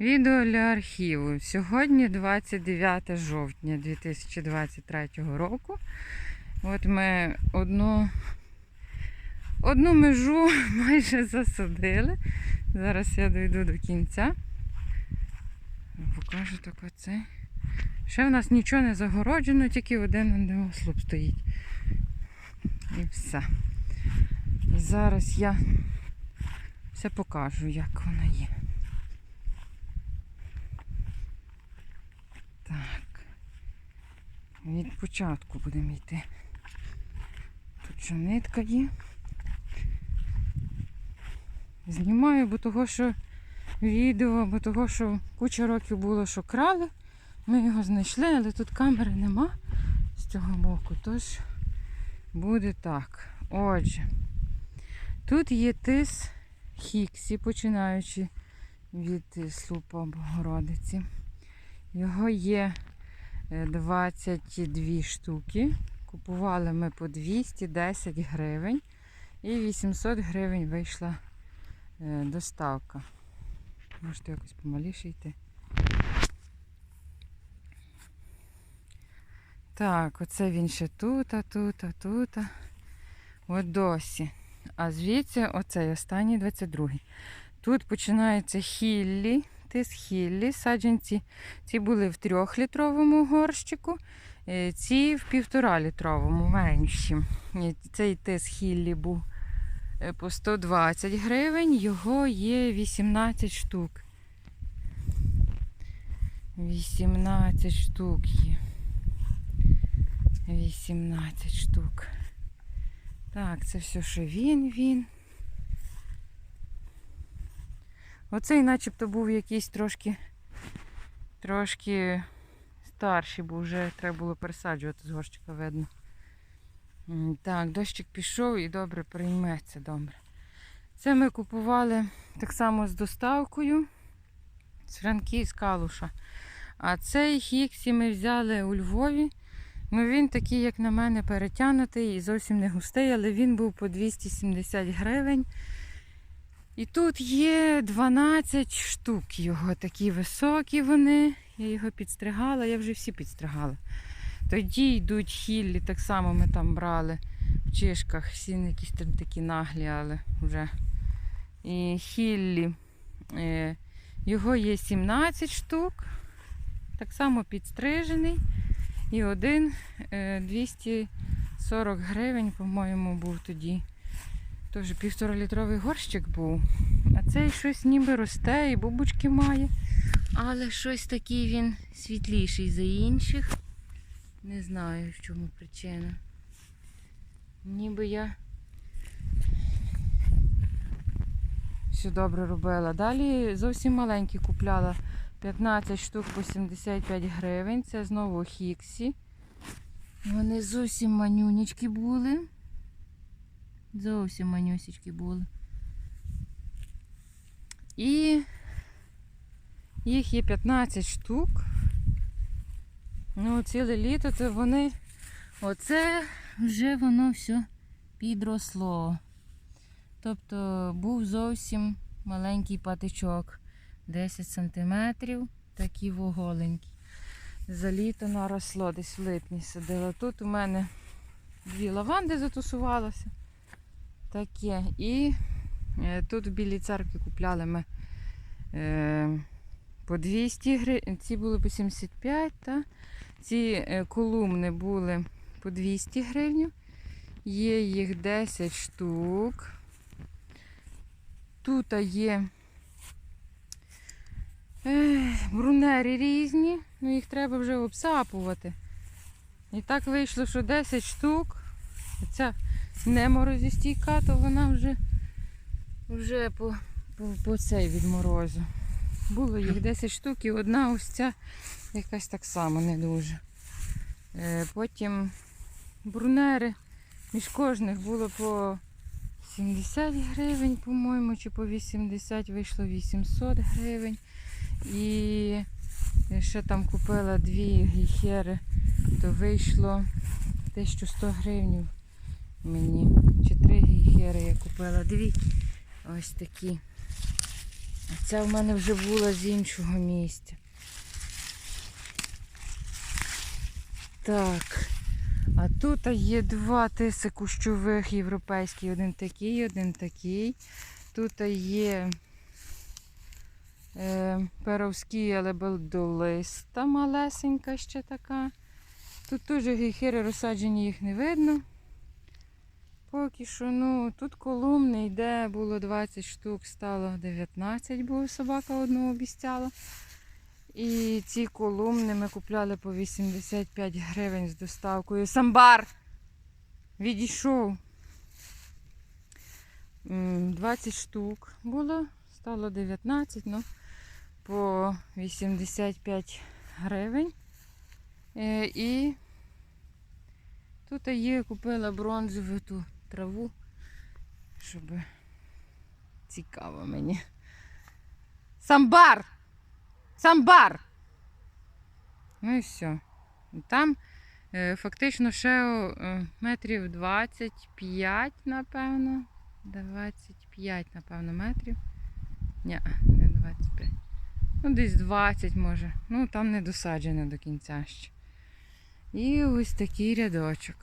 Відео для архіву. Сьогодні 29 жовтня 2023 року. От ми одну, одну межу майже засадили. Зараз я дойду до кінця. Покажу так оце. Ще в нас нічого не загороджено, тільки один ослуп стоїть. І все. І зараз я все покажу, як воно є. Так. Від початку будемо йти. Тут що нитка є. Знімаю, бо того, що відео, бо того, що куча років було, що крали. Ми його знайшли, але тут камери нема з цього боку. Тож буде так. Отже, тут є тис Хіксі, починаючи від слупа Богородиці. Його є е, 22 штуки. Купували ми по 210 гривень. І 800 гривень вийшла е, доставка. Можете якось помаліше йти. Так, оце він ще тут, а тут, а тут. а. От досі. А звідси оцей останній 22-й. Тут починається хіллі, тис хіллі, саджанці. Ці були в трьохлітровому горщику, е, ці в півтора-літровому менші. Е, Цей тис хіллі був е, по 120 гривень, його є 18 штук. 18 штук є. 18 штук. Так, це все, що він, він. Оцей начебто був якийсь трошки трошки старший, бо вже треба було пересаджувати з горщика видно. Так, дощик пішов і добре прийметься добре. Це ми купували так само з доставкою з Франківськ Калуша. А цей Хіксі ми взяли у Львові. Ну він такий, як на мене, перетягнутий і зовсім не густий, але він був по 270 гривень. І тут є 12 штук його, такі високі вони. Я його підстригала, я вже всі підстригала. Тоді йдуть хіллі, так само ми там брали в чишках, всі якісь там такі наглі, але вже. І хіллі. е, Його є 17 штук, так само підстрижений. І один е, 240 гривень, по-моєму, був тоді. Тож півторалітровий горщик був. А цей щось ніби росте і бубочки має. Але щось такий він світліший за інших. Не знаю, в чому причина. Ніби я все добре робила. Далі зовсім маленькі купляла 15 штук по 75 гривень. Це знову Хіксі. Вони зовсім манюнічки були. Зовсім манюсічки були. І їх є 15 штук. Ну, ціле літо це вони. Оце вже воно все підросло. Тобто був зовсім маленький патичок. 10 сантиметрів, такі воголенькі. За літо наросло, десь в липні садила. Тут у мене дві лаванди затусувалося. Таке. І е, тут в Білій церкві купляли ми е, по 200 гривень. Ці були по 75, та? ці е, колумни були по 200 гривень. Є їх 10 штук. Тут є брунери різні, ну їх треба вже обсапувати. І так вийшло, що 10 штук. Ця не морозостійка, то вона вже, вже по, по, по цей від морозу. Було їх 10 штук і одна ось ця якась так само не дуже. Е, потім брунери між кожних було по 70 гривень, по-моєму, чи по 80 вийшло 800 гривень. І ще там купила дві гейхери, то вийшло 1100 гривень мені. Чи три гейхери я купила дві. Ось такі. А Ця в мене вже була з іншого місця. Так. А тут є два тиси кущових європейських. Один такий, один такий. Тут є е, перовські, але белдолиста малесенька ще така. Тут теж гейхери розсаджені, їх не видно. Поки що, ну, тут колумни йде, було 20 штук, стало 19, бо собака одну обіцяла. І ці колумни ми купляли по 85 гривень з доставкою. Самбар! Відійшов. 20 штук було, стало 19, ну, по 85 гривень. Е, І тут є, купила бронзову ту траву, щоб цікаво мені. Самбар! Самбар! Ну і все. Там е, фактично ще е, метрів 25, напевно. 25, напевно, метрів. Ні, не 25. Ну, десь 20 може. Ну, там не досаджено до кінця ще. І ось такий рядочок.